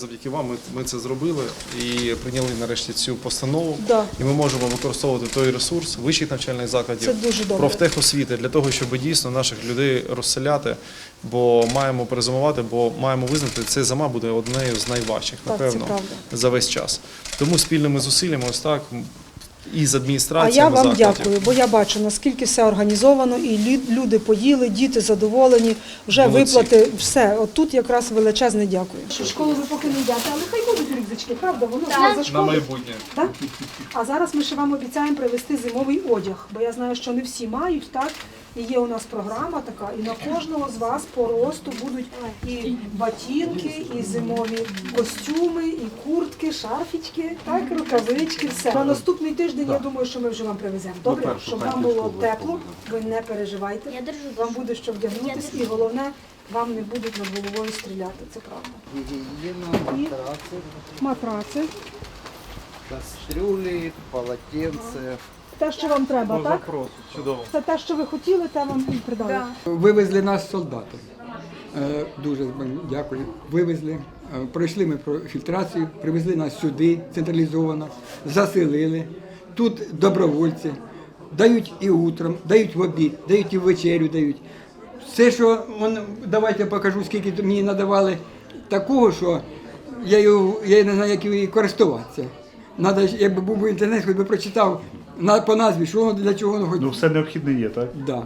Завдяки вам ми, ми це зробили і прийняли нарешті цю постанову. Да. І ми можемо використовувати той ресурс вищих навчальних закладів, Це дуже профтехосвіти для того, щоб дійсно наших людей розселяти, бо маємо перезимувати, бо маємо визнати, це зима буде однею з найважчих, напевно, так, за весь час. Тому спільними зусиллями, ось так і з А я вам закладів. дякую, бо я бачу, наскільки все організовано, і люди поїли, діти задоволені, вже Молодці. виплати, все. От тут якраз величезне дякую. Що школу ви поки не йдете, але хай будуть рюкзачки, правда? Воно ж за школу. На майбутнє. Так? А зараз ми ще вам обіцяємо привезти зимовий одяг, бо я знаю, що не всі мають, так? І є у нас програма така, і на кожного з вас по росту будуть і батінки, і зимові костюми, і куртки, шарфічки, так, рукавички, все. На наступний тиждень я думаю, що ми вже вам привеземо. Добре, щоб вам було тепло, ви не переживайте. Я держу. Вам буде що вдягнутися, і головне, вам не будуть над головою стріляти. Це правда. Гигиена, матрасы, Матраци, кастрюли, полотенце. Те, що вам треба, так? Чудово. Це те, що ви хотіли, те вам і придали. Вивезли нас солдати. Е, Дуже вам дякую. Вивезли. Е, Пройшли ми про фільтрацію, привезли нас сюди централізовано, заселили. Тут добровольці дають і утром, дають в обід, дають і в вечерю дають. Все, що он, давайте покажу, скільки мені надавали такого, що я, його, я не знаю, як її користуватися. Надо, якби був би інтернет, хоч би прочитав на, по назві, що воно для чого воно хоч. Ну, все необхідне є, так? Да.